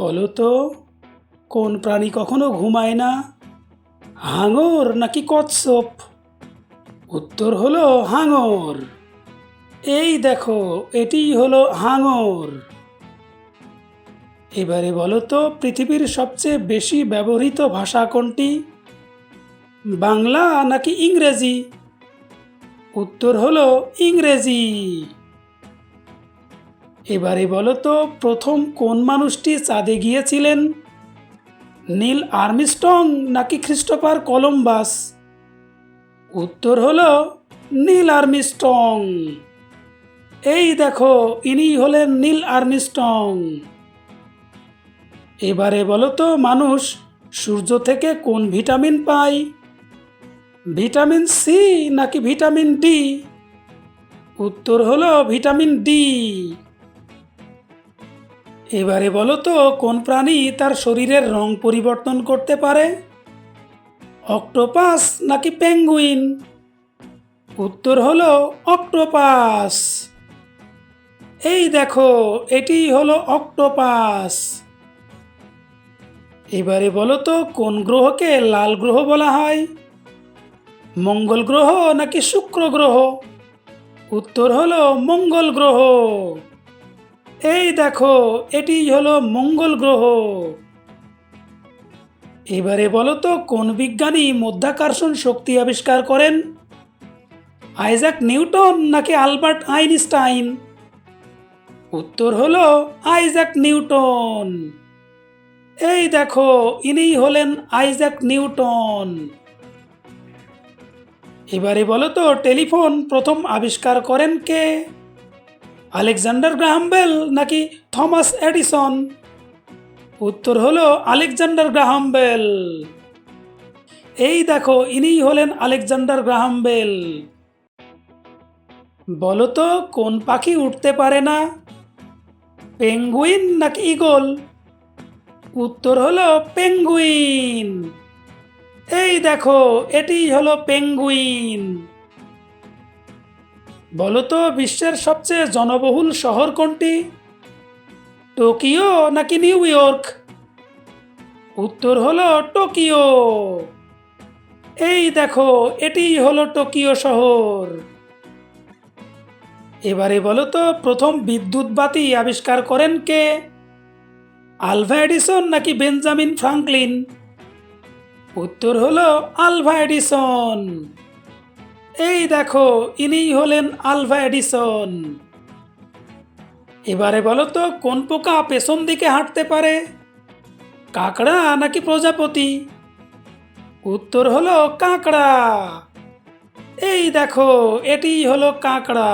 বলো তো, কোন প্রাণী কখনো ঘুমায় না? হাঙর নাকি কচ্ছপ? উত্তর হলো হাঙর। এই দেখো, এটিই হলো হাঙর। এবারে বলো তো, পৃথিবীর সবচেয়ে বেশি ব্যবহৃত ভাষা কোনটি? বাংলা নাকি ইংরেজি? উত্তর হলো ইংরেজি। এবারে বলো তো, প্রথম কোন মানুষটি চাঁদে গিয়েছিলেন? নীল আর্মিস্টং নাকি খ্রিস্টোফার কলম্বাস? উত্তর হলো নীল আর্মিস্টং এই দেখো ইনি হলেন নীল আর্মিস্টং এবারে বলো তো, মানুষ সূর্য থেকে কোন ভিটামিন পায়? ভিটামিন সি নাকি ভিটামিন ডি? উত্তর হলো ভিটামিন ডি। এবারে বলো তো, কোন প্রাণী তার শরীরের রং পরিবর্তন করতে পারে? অক্টোপাস নাকি পেঙ্গুইন? উত্তর হলো অক্টোপাস। এই দেখো, এটি হলো অক্টোপাস। এবারে বলো তো, কোন গ্রহকে লাল গ্রহ বলা হয়? মঙ্গল গ্রহ নাকি শুক্র গ্রহ? উত্তর হলো মঙ্গল গ্রহ। এই দেখো, এটি হলো মঙ্গল গ্রহ। এবারে বলো তো, কোন বিজ্ঞানী মধ্যাকর্ষণ শক্তি আবিষ্কার করেন? আইজাক নিউটন নাকি আলবার্ট আইনস্টাইন? উত্তর হলো আইজাক নিউটন। এই দেখো, ইনিই হলেন আইজাক নিউটন। এবারে বলো তো, টেলিফোন প্রথম আবিষ্কার করেন কে? আলেকজান্ডার গ্রাহাম বেল নাকি থমাস এডিসন? উত্তর হলো আলেকজান্ডার গ্রাহাম বেল। এই দেখো, ইনিই হলেন আলেকজান্ডার গ্রাহাম বেল। বলো তো কোন পাখি উঠতে পারে না? পেঙ্গুইন নাকি ইগল? উত্তর হলো পেঙ্গুইন। এই দেখো এটি হলো পেঙ্গুইন। বলো তো বিশ্বের সবচেয়ে জনবহুল শহর কোনটি? টোকিও নাকি নিউ ইয়র্ক? উত্তর হলো টোকিও। এই দেখো, এটি হলো টোকিও শহর। এবারে বলো তো প্রথম বিদ্যুৎ বাতি আবিষ্কার করেন কে? আলভা এডিসন নাকি বেঞ্জামিন ফ্রাঙ্কলিন? উত্তর হলো আলভা এডিসন। এই দেখো, ইনিই হলেন আলভা এডিসন। এবারে বলো তো, কোন পোকা পেছন দিকে হাঁটতে পারে? কাঁকড়া নাকি প্রজাপতি? উত্তর হলো কাঁকড়া। এই দেখো এটি হলো কাঁকড়া।